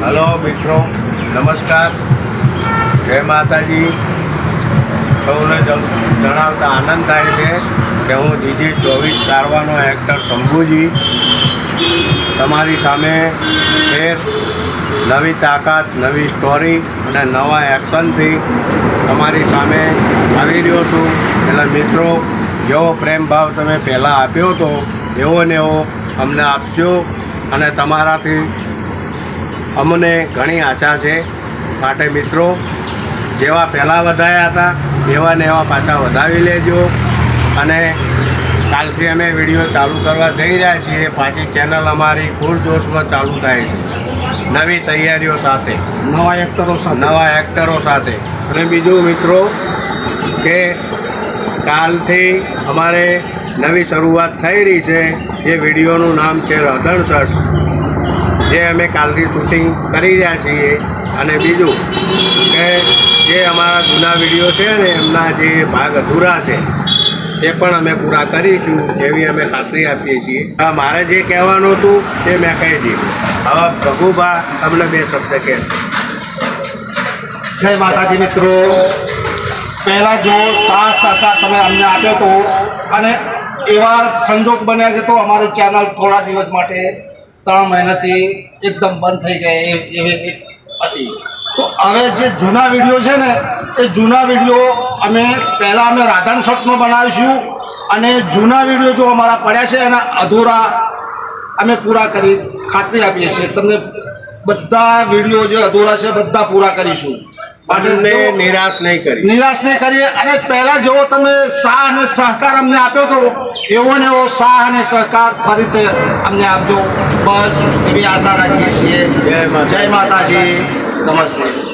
Hello, મિત્રો. નમસ્કાર. જય માતાજી. સૌને જણાવતા આનંદ થાય છે કે હું જીજી ચોવીસ કારવાનો એક્ટર શંભુજી. તમારી સામે ફેર, નવી તાકાત, નવી સ્ટોરી અને નવા એક્શનથી તમારી સામે આવી રહ્યો છું. એટલે મિત્રો, જેવો પ્રેમભાવ તમે પહેલાં આપ્યો હતો એવો ને એવો અમને આપજો અને તમારાથી અમને ઘણી આશા છે. માટે મિત્રો જેવા પહેલાં વધાયા હતા એવા ને એવા પાછા વધાવી લેજો. અને કાલથી અમે વીડિયો ચાલુ કરવા જઈ રહ્યા છીએ. પાછી ચેનલ અમારી પૂરજોશમાં ચાલુ થાય છે. નવી તૈયારીઓ સાથે. નવા એક્ટરો સાથે. નવા એક્ટરો સાથે. અને બીજું મિત્રો કે કાલથી અમારે નવી શરૂઆત થઈ રહી છે. જે વિડીયોનું નામ છે રધણસઠ જે અમે કાલથી શૂટિંગ કરી રહ્યા છીએ અને બીજું કે જે અમારા જૂના વીડિયો છે ને એમના જે ભાગ અધૂરા છે એ પણ અમે પૂરા કરીશું એવી અમે ખાતરી આપીએ છીએ. મારે જે કહેવાનું હતું તે મેં કહી દીધું. હવે ભગુભા, તમને બે શબ્દ કહે. જય માતાજી મિત્રો. પહેલાં જો સાથ સહકાર તમે અમને આપ્યો હતો અને એવા સંજોગ બન્યા કે તો અમારી ચેનલ થોડા દિવસ માટે ત્રણ મહિનાથી એકદમ બંધ થઈ ગયા એ- એવી એક હતી. તો હવે જે જૂના વીડિયો છે ને, એ જૂના વીડિયો અમે પહેલાં અમે રાધણ શોટનો બનાવીશું અને જૂના વીડિયો જો અમારા પડ્યા છે એના અધૂરા અમે પૂરા કરી ખાતરી આપીએ છીએ. તમને બધા વીડિયો જે અધૂરા છે બધા પૂરા કરીશું. માટે નિરાશ નહીં કરી. નિરાશ નહીં કરીએ અને પહેલા જેવો તમે સાહ અને સહકાર અમને આપ્યો હતો એવો ને એવો સાહ અને સહકાર ફરીથી અમને આપજો. બસ એવી આશા રાખીએ છીએ. જય જય માતાજી. નમસ્તે.